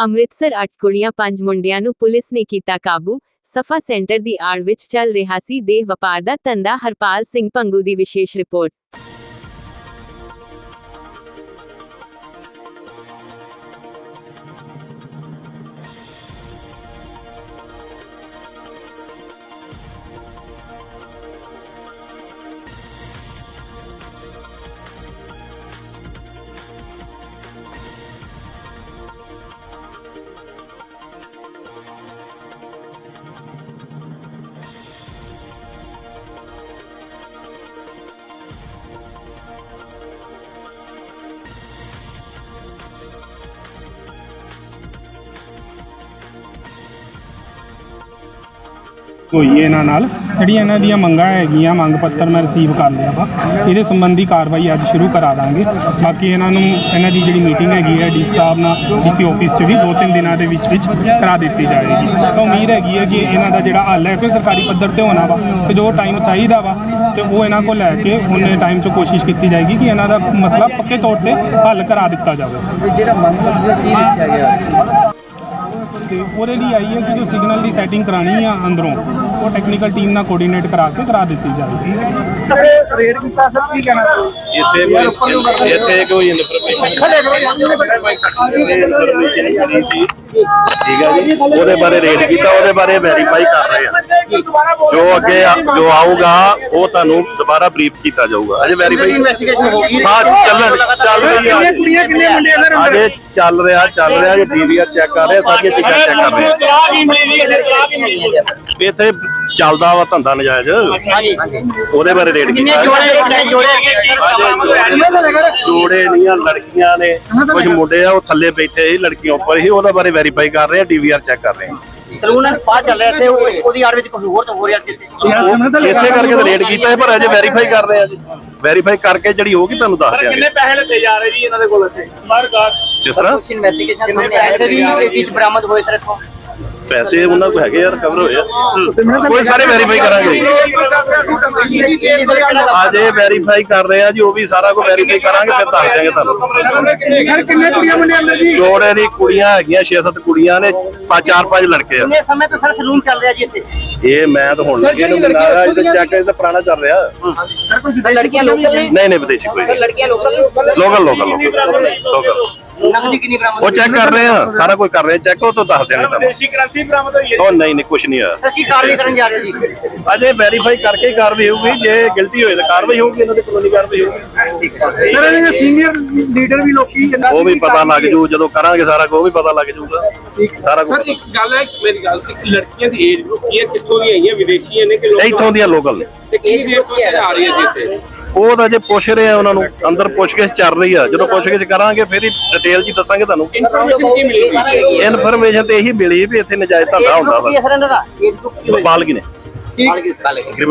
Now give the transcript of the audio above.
ਅੰਮ੍ਰਿਤਸਰ ਅੱਠ ਕੁੜੀਆਂ ਪੰਜ ਮੁੰਡਿਆਂ ਨੂੰ ਪੁਲਿਸ ਨੇ ਕੀਤਾ ਕਾਬੂ। ਸਫਾ ਸੈਂਟਰ ਦੀ ਆੜ ਵਿੱਚ ਚੱਲ ਰਿਹਾ ਸੀ ਦੇਹ ਵਪਾਰ ਦਾ ਧੰਦਾ। ਹਰਪਾਲ ਸਿੰਘ ਪੰਗੂ ਦੀ ਵਿਸ਼ੇਸ਼ ਰਿਪੋਰਟ। ਹੋਈ ਹੈ ਇਹਨਾਂ ਨਾਲ। ਜਿਹੜੀਆਂ ਇਹਨਾਂ ਦੀਆਂ ਮੰਗਾਂ ਹੈਗੀਆਂ, ਮੰਗ ਪੱਤਰ ਮੈਂ ਰਿਸੀਵ ਕਰ ਲਿਆ ਵਾ। ਇਹਦੇ ਸੰਬੰਧੀ ਕਾਰਵਾਈ ਅੱਜ ਸ਼ੁਰੂ ਕਰਾ ਦਾਂਗੇ। ਬਾਕੀ ਇਹਨਾਂ ਨੂੰ, ਇਹਨਾਂ ਦੀ ਜਿਹੜੀ ਮੀਟਿੰਗ ਹੈਗੀ ਹੈ, ਡੀ ਸਾਹਿਬ ਨਾਲ ਡੀਸੀ ਆਫਿਸ 'ਚ ਵੀ ਦੋ ਤਿੰਨ ਦਿਨਾਂ ਦੇ ਵਿੱਚ ਵਿੱਚ ਕਰਾ ਦਿੱਤੀ ਜਾਏਗੀ। ਤਾਂ ਉਮੀਦ ਹੈਗੀ ਹੈ ਕਿ ਇਹਨਾਂ ਦਾ ਜਿਹੜਾ ਹੱਲ ਹੈ ਕਿ ਸਰਕਾਰੀ ਪੱਧਰ ਤੇ ਹੋਣਾ ਵਾ, ਤੇ ਜੋ ਟਾਈਮ ਚਾਹੀਦਾ ਵਾ, ਤੇ ਉਹ ਇਹਨਾਂ ਕੋਲ ਲੈ ਕੇ ਉਹਨੇ ਟਾਈਮ 'ਚ ਕੋਸ਼ਿਸ਼ ਕੀਤੀ ਜਾਏਗੀ ਕਿ ਇਹਨਾਂ ਦਾ ਮਸਲਾ ਪੱਕੇ ਤੌਰ ਤੇ ਹੱਲ ਕਰਾ ਦਿੱਤਾ ਜਾਵੇ। ਜਿਹੜਾ ਮੰਗ ਪੱਤਰ ਕੀ ਲਿਖਿਆ ਗਿਆ? ਤੇ ਉਹਦੇ ਲਈ ਆਈ ਹੈ ਕਿ ਜੋ ਸਿਗਨਲ ਦੀ ਸੈਟਿੰਗ ਕਰਾਣੀ ਆ ਅੰਦਰੋਂ ਉਹ ਟੈਕਨੀਕਲ ਟੀਮ ਨਾਲ ਕੋਆਰਡੀਨੇਟ ਕਰਾ ਕੇ ਕਰਾ ਦਿੱਤੀ ਜਾਵੇਗੀ ਰੇਡ ਕੀਤਾ ਸਰ ਕੀ ਕਹਿਣਾ? ਇੱਥੇ ਕੋਈ ਇੱਥੇ ਕੋਈ ਇਨਫੋਰਮੇਸ਼ਨ ਸੀ ਠੀਕ ਹੈ ਜੀ ਉਹਦੇ ਬਾਰੇ ਰੇਡ ਕੀਤਾ ਉਹਦੇ ਬਾਰੇ ਵੈਰੀਫਾਈ ਕਰ ਰਹੇ ਆ। ਜੋ ਅੱਗੇ ਆ- ਜੋ ਆਊਗਾ ਉਹ ਤੁਹਾਨੂੰ ਦੁਬਾਰਾ ਬਰੀਫ ਕੀਤਾ ਜਾਊਗਾ। ਅਜੇ ਵੈਰੀਫਾਈ ਹਾਂ ਚੱਲ ਚੱਲ ਰਹੀ ਆ ਕੁੜੀਆਂ ਕਿੰਨੇ ਮੁੰਡੇ ਆ ਸਰ ਅਜੇ ਚੱਲ ਰਿਹਾ ਚੱਲ ਰਿਹਾ ਜੀ ਡੀਵੀਆਰ ਚੈੱਕ ਕਰ ਰਹੇ ਆ, ਸਾਰੀਆਂ ਚੀਜ਼ਾਂ ਚੈੱਕ ਕਰ ਰਹੇ ਆ। ਇੱਥੇ ਚੱਲਦਾ ਵਾ ਧੰਦਾ ਨਜਾਇਜ਼? ਉਹਦੇ ਬਾਰੇ ਰੇਡ ਕੀਤਾ? ਜੋੜੇ ਨਹੀਂ ਆ ਲੜਕੀਆਂ ਨੇ ਕੁਝ ਮੁੰਡੇ ਆ ਉਹ ਥੱਲੇ ਬੈਠੇ ਸੀ ਲੜਕੀਆਂ ਉੱਪਰ ਸੀ ਉਹਦੇ ਬਾਰੇ ਵੈਰੀਫਾਈ ਕਰ ਰਹੇ ਆ ਡੀਵੀਆਰ ਚੈੱਕ ਕਰ ਰਹੇ ਆ। ਸਲੂਨ ਐਂਡ ਸਪਾ ਚੱਲ ਰਿਹਾ ਇੱਥੇ ਉਹ- ਉਹਦੀ ਆੜ ਵਿੱਚ ਕੁਝ ਹੋਰ ਤਾਂ ਹੋ ਰਿਹਾ ਸੀ ਇੱਥੇ। ਉਹ ਇਸੇ ਕਰਕੇ ਤਾਂ ਰੇਡ ਕੀਤਾ ਹੈ ਪਰ ਅਜੇ ਵੈਰੀਫਾਈ ਕਰ ਰਹੇ ਆ ਜੀ। ਵੈਰੀਫਾਈ ਕਰਕੇ ਜਿਹੜੀ ਹੋਗੀ ਤੁਹਾਨੂੰ ਦੱਸ ਦਿਆਂਗੇ। ਪੈਸੇ ਲੱਤੇ ਜਾ ਰਹੇ ਜੀ ਇਹਨਾਂ ਦੇ ਕੋਲ ਇੱਥੇ? ਬਾਹਰ ਕਾਰ ਜਿਸ ਤਰ੍ਹਾਂ? ਕੁਝ ਇਨਵੈਸਟੀਗੇਸ਼ਨ ਸਾਹਮਣੇ ਆਇਆ ਪੈਸੇ ਵੀ ਇਹ ਵਿੱਚ ਬਰਾਮਦ ਹੋਏ ਸਰ ਇੱਥੋਂ? ਪੈਸੇ ਉਹਨਾਂ ਕੋਲ ਹੈਗੇ ਯਾਰ ਕਵਰ ਹੋਏ ਆ। ਕੋਈ ਸਾਰੇ ਵੈਰੀਫਾਈ ਕਰਾਂਗੇ। ਅਜੇ ਵੈਰੀਫਾਈ ਕਰ ਰਹੇ ਆ ਜੀ ਉਹ ਵੀ ਸਾਰਾ ਕੁਝ ਵੈਰੀਫਾਈ ਕਰਾਂਗੇ ਫਿਰ ਦੱਸ ਦਿਆਂਗੇ ਤੁਹਾਨੂੰ। ਸਰ ਕਿੰਨੇ ਕੁੜੀਆਂ ਮੁੰਡੇ ਅੰਦਰ ਜੀ? ਜੋੜੇ ਦੀ ਕੁੜੀਆਂ ਹੈਗੀਆਂ 6-7 ਕੁੜੀਆਂ ਨੇ ਚਾਰ ਪੰਜ ਲੜਕੇ ਆ। ਕਿੰਨੇ ਸਮੇਂ ਤੋਂ ਸਰ ਸਲੂਨ ਚੱਲ ਰਿਹਾ ਜੀ ਇੱਥੇ? ਇਹ ਮੈਂ ਤਾਂ ਹੁਣ ਲੱਗੇ ਨੂੰ ਮਿਲਾ ਇਹਦਾ ਚੈੱਕ ਇਹ ਤਾਂ ਪੁਰਾਣਾ ਚੱਲ ਰਿਹਾ। ਲੜਕੀਆਂ ਲੋਕਲ ਨਹੀਂ ਨਹੀਂ ਵਿਦੇਸ਼ੀ ਕੋਈ ਨਹੀਂ। ਲੜਕੀਆਂ ਲੋਕਲ ਲੋਕਲ ਲੋਕਲ ਲੋਕਲ ਨਕਦੀ ਕਿੰਨੀ ਬਰਾਮਦ ਉਹ ਚੈੱਕ ਕਰ ਰਹੇ ਆ ਸਾਰਾ ਕੁਝ ਕਰ ਰਹੇ ਆ ਚੈੱਕ ਉਹ ਤੋਂ ਦੱਸ ਦਿਆਂਗੇ ਤੁਹਾਨੂੰ। ਕ੍ਰਾਂਤੀ ਬਰਾਮਦ ਹੋਈ ਉਹ ਨਹੀਂ ਨਹੀਂ ਕੁਝ ਨਹੀਂ ਹੋਇਆ। ਸਰ ਕੀ ਕਾਰਵਾਈ ਕਰਨ ਜਾ ਰਹੇ ਜੀ? ਅਜੇ ਵੈਰੀਫਾਈ ਕਰਕੇ ਹੀ ਕਾਰਵਾਈ ਹੋਊਗੀ ਜੇ ਗਿਲਟੀ ਹੋਏ ਤਾਂ ਕਾਰਵਾਈ ਹੋਊਗੀ ਇਹਨਾਂ ਦੀ ਕਾਨੂੰਨੀ ਕਾਰਵਾਈ ਹੋਊਗੀ। ਸਰ ਇਹਨਾਂ ਦੇ ਸੀਨੀਅਰ ਲੀਡਰ ਵੀ ਲੋਕੀ ਜਿੰਨਾ ਉਹ ਵੀ ਪਤਾ ਲੱਗ ਜੂ ਜਦੋਂ ਕਰਾਂਗੇ ਸਾਰਾ ਕੁਝ ਉਹ ਵੀ ਪਤਾ ਲੱਗ ਜੂਗਾ। ਸਾਰਾ ਕੁਝ। ਸਰ ਇੱਕ ਗੱਲ ਹੈ ਮੇਰੀ ਗੱਲ ਇੱਕ ਲੜਕੀਆਂ ਦੀ ਏਜ ਗਰੁੱਪ ਕੀ ਹੈ ਕਿੱਥੋਂ ਦੀਆਂ ਆਈਆਂ ਵਿਦੇਸ਼ੀਆਂ ਨੇ ਕਿ ਲੋਕ ਇੱਥੋਂ ਦੀਆਂ ਲੋਕਲ ਨੇ। ਤੇ ਕਿੰਨੀ ਦੇਰ ਤੋਂ ਆ ਰਹੀ ਹੈ ਜੀ ਇੱਥੇ? ਉਹ ਤਾਂ ਅਜੇ ਪੁੱਛ ਰਹੇ ਆ ਉਹਨਾਂ ਨੂੰ ਅੰਦਰ ਪੁੱਛਗਿੱਛ ਚੱਲ ਰਹੀ ਆ। ਜਦੋਂ ਪੁੱਛਗਿੱਛ ਕਰਾਂਗੇ ਫਿਰ ਹੀ ਡਿਟੇਲ ਜੀ ਦੱਸਾਂਗੇ ਤੁਹਾਨੂੰ। ਇਨਫੋਰਮੇਸ਼ਨ ਕੀ ਮਿਲੀ ਹੋਈ ਹੈ ਇਨਫੋਰਮੇਸ਼ਨ ਤੇ ਇਹੀ ਮਿਲੀ ਵੀ ਇੱਥੇ